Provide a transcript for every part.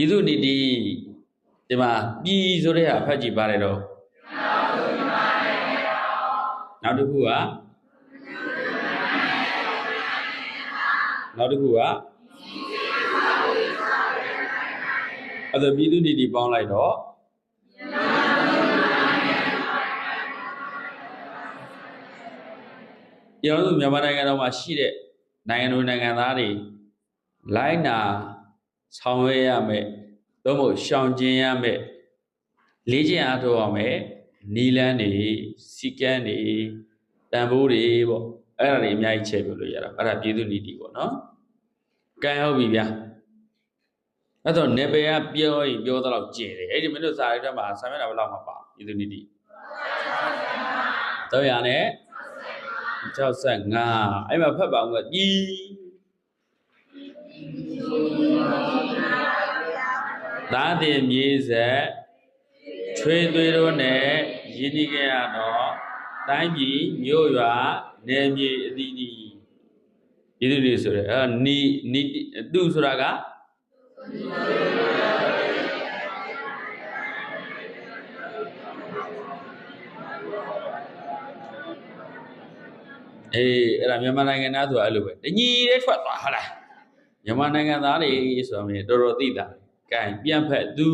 ဤသူနီတိဒီမှာပြည်ဆိုတဲ့ဟာဖတ်ကြည့်ပါတယ်တော့နောက်တစ်ခုကနောက်တစ်ခုကအဲ့ဒါပြည်သူနီတိပေါင်းလိုက်တော့ကျွန်တော်တို့မြန်မာနိုင်ငံတော်မှာရှိတဲ့နိုင်ငံတော်နိုင်ငံသားတွေလိုင်းနာ ဆောင်ရွက်ရမယ်သို့မဟုတ်ရှောင်ကျဉ်ရမယ်လေးကျင့်အားထုတ်ရမယ်နီလန်းတွေစီကန်းတွေတန်ဖိုးတွေပေါ့အဲ့ဒါတွေအများကြီးချဲ့ပြလို့ရတာအဲ့ဒါပြည်သူနီတိပေါ့နော်ကဲဟုတ်ပြီဗျာအဲ့တော့နေပယ်ကပြောရင်ပြောတော့ကျင်တယ်အဲ့ဒီမင်းတို့စာရိုက်ထဲမှာဆာမျက်နှာဘယ်လောက်မှပါပြည်သူနီတိ300နဲ့65အဲ့မှာဖတ်ပါအောင်ကညီ သာတင်မြေဆက်ချွေသွေးတို့နဲ့ရင်းနှီးခဲ့ရတော့တိုင်းပြည်မြို့ရွာနယ်မြေအသီးသီးရည်သူတွေဆိုရယ်အဲနီနီသူဆိုတာကအေးအဲ့ဒါမြန်မာနိုင်ငံသားဆိုတာအဲ့လိုပဲတညီလေးထွက်သွားဟုတ်လား မြန်မာနိုင်ငံသားတွေဆိုတာမျိုးတော်တော်သိတာကဲပြန်ဖက်သူ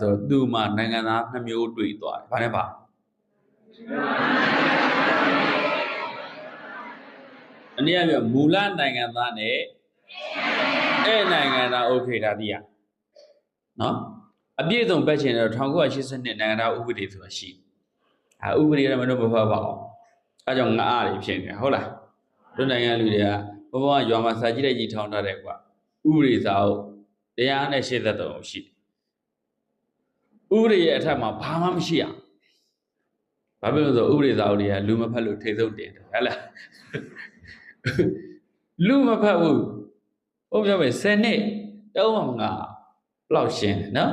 ဟောအဲ့ဒါဆိုသူ့မှာနိုင်ငံသားနှမျိုးတွေ့သွားတယ်ဘာနဲ့ပါအနည်းအားဖြင့်မူလနိုင်ငံသားနဲ့အဲ့နိုင်ငံသား okay ဒါတိရနော်အပြည့်စုံပတ်ချင်တော့1982နိုင်ငံသားဥပဒေဆိုတာရှိအဲဥပဒေတော့မတို့မဖတ်ပါအောင်အဲကြောင့်ငါအားတွေဖြစ်နေဟုတ်လားတို့နိုင်ငံလူတွေကဘဘရွာမှာစာကြည့်လိုက်ကြည့်ထောင်းထားတယ်ကွာဥပဒေစာအုပ်တရားနဲ့ရှေ့သက်တော်ရှိတယ် ဥပဒေရဲ့အထက်မှာဘာမှမရှိရဘာဖြစ်လို့လဲဆိုဥပဒေစာအုပ်တွေကလူမဖတ်လို့ထိတ်ဆုံးတင်တယ်ဟဲ့လားလူမဖတ်ဘူးဘုရားပြောမယ်10နှစ်တောင်းမှငါဘလောက်ရှင်းတယ်နော်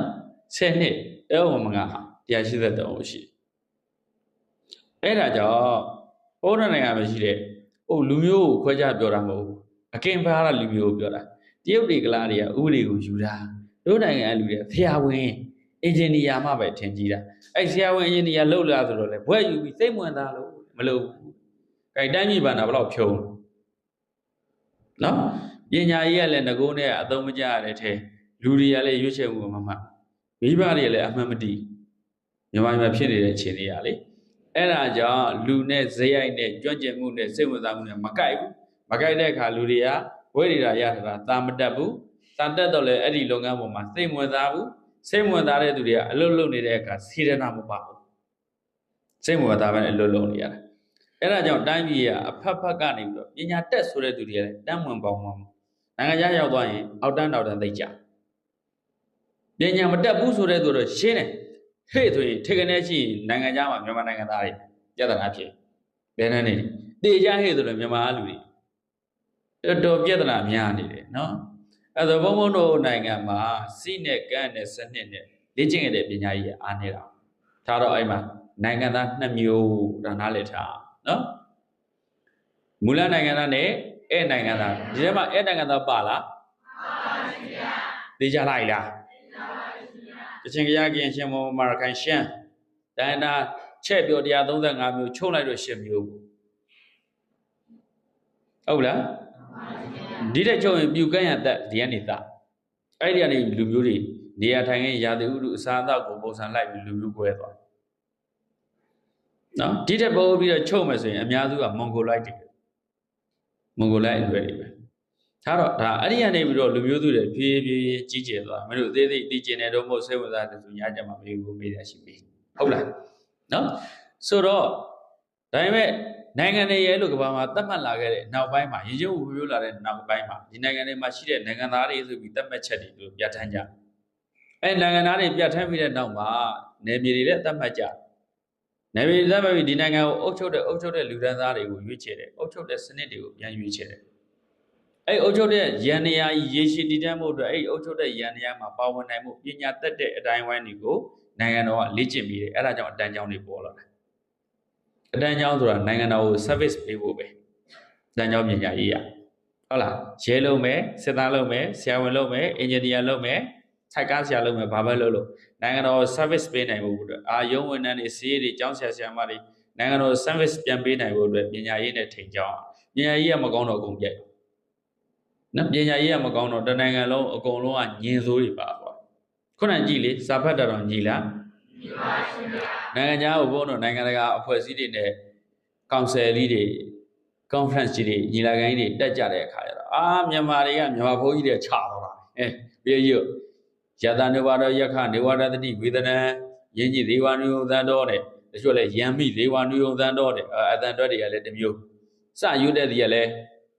10နှစ်တောင်းမှငါ180တောင်းရှိအဲ့ဒါကြောင့်ဘုရားနိုင်ငံမှာရှိတဲ့ဟိုလူမျိုးကိုခွဲခြားပြောတာမဟုတ်ဘူးအကင်ဖားရလူမျိုးကိုပြောတာတရုတ်တွေကလားတွေကဥပဒေကိုယူတာတို့နိုင်ငံကလူတွေဖျားဝင် အင်ဂျင်နီယာမှပဲထင်ကြီးတာအဲ့ဆရာဝန်အင်ဂျင်နီယာလုပ်လာဆိုတော့လေဘွဲ့ယူပြီးစိတ်ဝင်စားလို့မလုပ်ဘူး။ကြိုက်တိုင်းပြည်ဘာနာဘယ်လောက်ဖြုံးနော်ပညာရေးကလည်းငကိုးနဲ့အသုံးမကျရတဲ့ထဲလူတွေကလည်းရွေးချယ်မှုမမှမိဘတွေလည်းအမှန်မတည်မြန်မာပြည်မှာဖြစ်နေတဲ့အခြေအနေရလေအဲ့ဒါကြောင့်လူနဲ့ဇယိုက်နဲ့ကြွန့်ကျင်မှုနဲ့စိတ်ဝင်စားမှုနဲ့မကိုက်ဘူးမကိုက်တဲ့အခါလူတွေကဘွဲ့တွေကရတာတာမတက်ဘူးတာတက်တော့လည်းအဲ့ဒီလုပ်ငန်းပေါ်မှာစိတ်ဝင်စားဘူး စိတ်ဝင်စားတဲ့သူတွေကအလုပ်လုပ်နေတဲ့အခါစေတနာမပါဘူးစိတ်ဝင်စားပဲအလုပ်လုပ်နေရတာအဲ့ဒါကြောင့်တိုင်းပြည်ကအဖက်ဖက်ကနေပြီးတော့ပညာတက်ဆိုတဲ့သူတွေကလည်းတန်းဝင်ပေါင်းမှာနိုင်ငံခြားရောက်သွားရင်အောက်တန်းတောက်တန်းသိကြပညာမတက်ဘူးဆိုတဲ့သူတော့ရှင်းတယ်ဟေ့ဆိုရင်ထေကနေရှိရင်နိုင်ငံခြားမှာမြန်မာနိုင်ငံသားတွေပြဿနာဖြစ်ဘယ်နဲ့နေတေကြဟေ့ဆိုတော့မြန်မာလူတွေတော်တော်ပြဿနာများနေတယ်နော် အဲ့တော့ဘုံဘုံတို့နိုင်ငံမှာစိနဲ့ကန်းနဲ့စနစ်နဲ့လေ့ကျင့်ခဲ့တဲ့ပညာကြီးအားနေတာဒါတော့အဲ့မှာနိုင်ငံသားနှစ်မျိုးဒါနားလည်ထားနော်မူလနိုင်ငံသားနဲ့အဲ့နိုင်ငံသားဒီထဲမှာအဲ့နိုင်ငံသားပါလားပါပါရှင်ဗျာသိကြလိုက်လားသိကြပါရှင်ဗျာတချင်ကြရကရင်ရှင်မောမာရခိုင်ရှမ်းဒိုင်နာချက်ပြော135မျိုးချုံလိုက်တော့10မျိုးဟုတ်လား ဒီတဲ့ချုပ်ရင်ပြူကန်းရတက်ဒီကနေသားအဲ့ဒီကနေလူမျိုးတွေနေရာထိုင်ခင်းရာသီဥတုအစားအသောက်ကိုပုံစံလိုက်ပြီးလူမျိုးကွဲသွားနော်ဒီတဲ့ပို့ပြီးတော့ချုပ်မယ်ဆိုရင်အများစုကမွန်ဂိုလိုက်တွေမွန်ဂိုလိုက်အရွယ်တွေပဲဒါတော့ဒါအဲ့ဒီကနေပြီးတော့လူမျိုးစုတွေဖြည်းဖြည်းကြီးကျယ်သွားမင်းတို့အသေးသေးတည်ကျင်နေတော့မဟုတ်စိတ်ဝင်စားတယ်ဆိုညာကြမှာမေးဖို့မေးရရှိပြီဟုတ်လားနော်ဆိုတော့ဒါပေမဲ့ နိုင်ငံတွေရဲ့လို့ကမ္ဘာမှာသတ်မှတ်လာခဲ့တဲ့နောက်ပိုင်းမှာရင်းချင်းဝူပြိုးလာတဲ့နောက်ပိုင်းမှာဒီနိုင်ငံတွေမှာရှိတဲ့နိုင်ငံသားတွေဆိုပြီးသတ်မှတ်ချက်တွေလို့ပြဋ္ဌာန်းကြအဲနိုင်ငံသားတွေပြဋ္ဌာန်းပြီးတဲ့နောက်မှာနယ်မြေတွေလည်းသတ်မှတ်ကြနယ်မြေသက်မဲ့ပြီးဒီနိုင်ငံကိုအုပ်ချုပ်တဲ့အုပ်ချုပ်တဲ့လူဒန်းသားတွေကိုရွေးချယ်တယ်အုပ်ချုပ်တဲ့စနစ်တွေကိုပြန်ရွေးချယ်တယ်အဲ့အုပ်ချုပ်တဲ့ရန်နေရာကြီးရေရှည်တည်တံ့မှုအတွက်အဲ့အုပ်ချုပ်တဲ့ရန်နေရာမှာပါဝင်နိုင်မှုပညာတတ်တဲ့အတိုင်းဝိုင်းတွေကိုနိုင်ငံတော်ကလေ့ကျင့်ပြီးတယ်အဲ့ဒါကြောင့်အတန်းကျောင်းတွေပေါ်လာတယ် အတန်းကျောင်းဆိုတာနိုင်ငံတော်ကို service ပေးဖို့ပဲအတန်းကျောင်းပညာရေးရဟုတ်လားရဲလုံးမယ်စစ်သားလုံးမယ်ဆရာဝန်လုံးမယ်အင်ဂျင်နီယာလုံးမယ်ထိုက်ကားဆရာလုံးမယ်ဘာပဲလုပ်လို့နိုင်ငံတော် service ပေးနိုင်ဖို့အတွက်အာယုံဝန်ထမ်းတွေစီးတွေကျောင်းဆရာဆရာမတွေနိုင်ငံတော် service ပြန်ပေးနိုင်ဖို့အတွက်ပညာရေးနဲ့ထိန်ကြောင်းပညာရေးကမကောင်းတော့အကုန်ပြတ်နော်ပညာရေးကမကောင်းတော့တနိုင်ငံလုံးအကုန်လုံးကညင်စိုးတွေပါသွားခုနကြည့်လေစာဖတ်တာတော့ညီလား ညီပါရှင်ဗျာနိုင်ငံခြားကိုဘုန်းတော်နိုင်ငံတကာအဖွဲ့အစည်းတွေနဲ့ကောင်ဆယ်လေးတွေ conference ကြီးတွေညီလာခံကြီးတွေတက်ကြတဲ့အခါကျတော့အာမြန်မာတွေကမြန်မာဘုန်းကြီးတွေခြာတော့တာအဲပြေရယတနုပါတော်ယက္ခနေဝရတတိဝေဒနံယင်းကြီးဒေဝနုယုံသံတော်တဲ့တချို့လဲယံမိဒေဝနုယုံသံတော်တဲ့အတန်တော်တွေကလည်းတစ်မျိုးစရွတ်တဲ့တွေကလည်း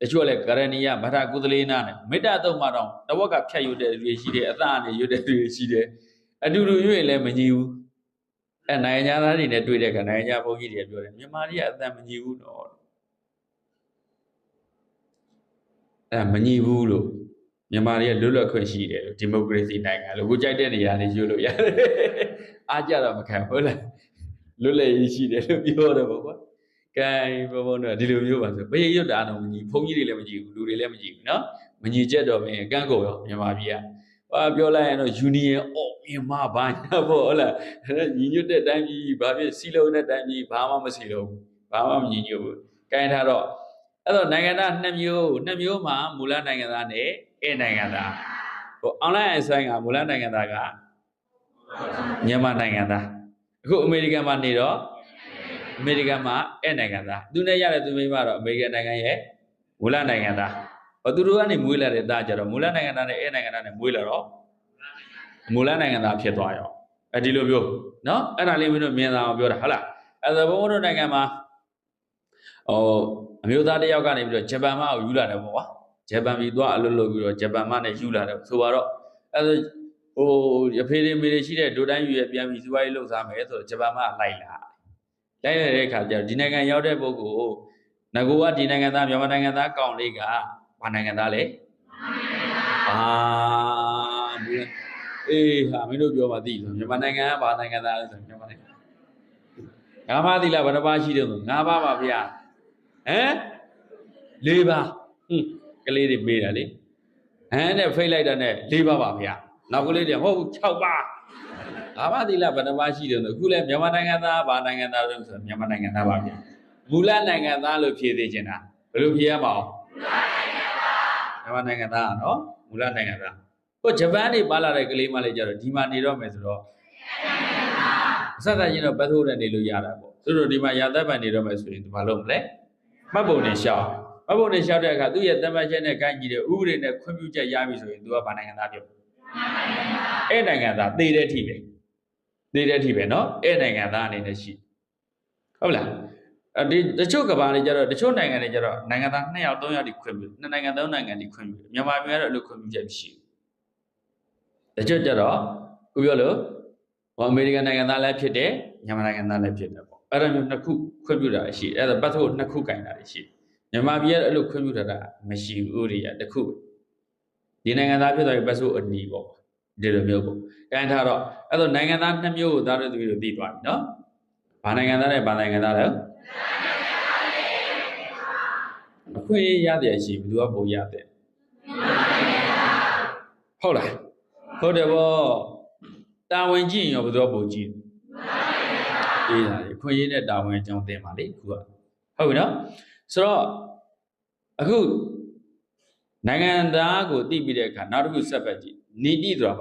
တချို့လဲကရဏီယမထကုသလေးနာနဲ့မေတ္တာသုံးပါတော့တဝက်ကဖြတ်ရွတ်တဲ့တွေရှိတယ်အသာနဲ့ရွတ်တဲ့တွေရှိတယ်အတူတူရွတ်ရင်လည်းမညီဘူး အဲနိုင်ငံသားတွေနဲ့တွေ့တဲ့ခါနိုင်ငံဘုန်းကြီးတွေကပြောတယ်မြန်မာတွေကအတန်မညီဘူးတော့အဲမညီဘူးလို့မြန်မာတွေကလွတ်လပ်ခွင့်ရှိတယ်လို့ဒီမိုကရေစီနိုင်ငံလို့ကိုကြိုက်တဲ့နေရာနေယူလို့ရတယ်အားကြတော့မခံဘူးလားလွတ်လပ်ရေးရှိတယ်လို့ပြောတယ်ပေါ့ကွာကဲဘုံဘုံတော့ဒီလိုမျိုးပါဆိုဘယ်ရွတ်တာတော့မညီဘုန်းကြီးတွေလည်းမညီဘူးလူတွေလည်းမညီဘူးเนาะမညီချက်တော့မင်းကန့်ကုန်ရောမြန်မာပြည်ကဟာပြောလိုက်ရင်တော့ union of မြန်မာဘာညာပေါ့ဟုတ်လားညီညွတ်တဲ့တိုင်းပြည်ဘာဖြစ်စီလုံးတဲ့တိုင်းပြည်ဘာမှမစီလုံးဘူးဘာမှမညီညွတ်ဘူးကဲထားတော့အဲ့တော့နိုင်ငံသားနှစ်မျိုးနှစ်မျိုးမှာမူလနိုင်ငံသားနဲ့အဲနိုင်ငံသားဟို online အဆိုင်ကမူလနိုင်ငံသားကမြန်မာနိုင်ငံသားအခုအမေရိကန်မှာနေတော့အမေရိကန်မှာအဲနိုင်ငံသားသူနဲ့ရတဲ့သူမိမတော့အမေရိကန်နိုင်ငံရဲ့မူလနိုင်ငံသားဟောသူတို့ကနေမွေးလာတဲ့သားကြတော့မူလနိုင်ငံသားနဲ့အဲနိုင်ငံသားနဲ့မွေးလာတော့ မူလနိုင်ငံသားဖြစ်သွားရောအဲဒီလိုမျိုးနော်အဲ့ဒါလေးမင်းတို့မြင်တာပြောတာဟုတ်လားအဲ့ဒါဘုံဘုံတို့နိုင်ငံမှာဟိုအမျိုးသားတယောက်ကနေပြီးတော့ဂျပန်မကိုယူလာတယ်ပေါ့ကွာဂျပန်ပြည်သွားအလုပ်လုပ်ပြီးတော့ဂျပန်မနဲ့ယူလာတယ်ဆိုတော့အဲ့ဒါဟိုရဖေးတွေမေတွေရှိတဲ့ဒိုတိုင်းယူရပြန်ပြီးစီးပွားရေးလုပ်စားမယ်ဆိုတော့ဂျပန်မလိုက်လာလိုက်လာတဲ့အခါကျတော့ဒီနိုင်ငံရောက်တဲ့ပုဂ္ဂိုလ်ငကူကဒီနိုင်ငံသားမြန်မာနိုင်ငံသားကောင်လေးကဘာနိုင်ငံသားလဲမြန်မာနိုင်ငံသားအာ အေးဟာမင်းတို့ပြောမှသိဆိုမြန်မာနိုင်ငံကဘာနိုင်ငံသားလဲဆိုမြန်မာနိုင်ငံငါးပါးသီလဘယ်နှပါးရှိတယ်ဆိုငါးပါးပါဗျာဟမ်လေးပါဟွန်းကလေးတွေမေးတာလေဟမ်နဲ့ဖိတ်လိုက်တာနဲ့လေးပါပါဗျာနောက်ကလေးတွေဟုတ်6ပါးငါးပါးသီလဘယ်နှပါးရှိတယ်ဆိုအခုလဲမြန်မာနိုင်ငံသားဘာနိုင်ငံသားလဲဆိုမြန်မာနိုင်ငံသားပါဗျာမူလနိုင်ငံသားလို့ဖြေသေးချင်တာဘယ်လိုဖြေရမအောင်မြန်မာနိုင်ငံသားอ่ะနော်မူလနိုင်ငံသား ဟိုဂျပန်နေပါလာတဲ့ကလေးမလေးကြတော့ဒီမှာနေတော့မယ်ဆိုတော့အဆက်သက်ချင်းတော့ပတ်ထိုးတဲ့နေလို့ရတာပေါ့သူတို့ဒီမှာရာသက်ပံနေတော့မယ်ဆိုရင်ဒီမှာလုံးမလဲမှတ်ပုံနဲ့ရှောက်မှတ်ပုံနဲ့ရှောက်တဲ့အခါသူ့ရဲ့တမတ်ချက်နဲ့ကိုင်းကြည့်တဲ့ဥပဒေနဲ့ခွင့်ပြုချက်ရပြီဆိုရင်သူကဗာနိုင်ငံသားပြောအဲ့နိုင်ငံသားသေတဲ့အထိပဲသေတဲ့အထိပဲเนาะအဲ့နိုင်ငံသားအနေနဲ့ရှိဟုတ်လားအဒီတချို့ကဘာတွေကြတော့တချို့နိုင်ငံတွေကြတော့နိုင်ငံသား2ယောက်3ယောက်ဒီခွင့်ပြုနှစ်နိုင်ငံသုံးနိုင်ငံဒီခွင့်ပြုမြန်မာပြည်ကတော့အဲ့လိုခွင့်ပြုချက်မရှိဘူး တချို့ကြတော့ခုပြောလို့ဟောအမေရိကန်နိုင်ငံသားလည်းဖြစ်တယ်မြန်မာနိုင်ငံသားလည်းဖြစ်တယ်ပေါ့အဲ့ဒါမျိုးနှစ်ခုခွင့်ပြုတာရှိအဲ့ဒါပတ်ဖို့နှစ်ခုကင်တာရှိမြန်မာပြည်ကအဲ့လိုခွင့်ပြုတာမရှိဘူးဥရိယတစ်ခုဒီနိုင်ငံသားဖြစ်သွားပြီပတ်ဖို့အနီးပေါ့ဒီလိုမျိုးပေါ့ကင်ထားတော့အဲ့တော့နိုင်ငံသားနှစ်မျိုးကိုသားတို့သူတို့သိသွားပြီနော်ဘာနိုင်ငံသားနဲ့ဘာနိုင်ငံသားလဲအခွင့်အရေးရတယ်ရှိဘယ်သူကပုံရတယ်ဟုတ်လား ဟုတ်တယ်ဗောတာဝန်ကြည့်ရင်ရောဘယ်သူကပုံကြည့်အေးလားခွင့်ရတဲ့တာဝန်အကြောင်းသင်ပါလေခုကဟုတ်ပြီနော်ဆိုတော့အခုနိုင်ငံသားကိုသိပြီးတဲ့အခါနောက်တစ်ခုဆက်ပတ်ကြည့်နီတိဆိုတာ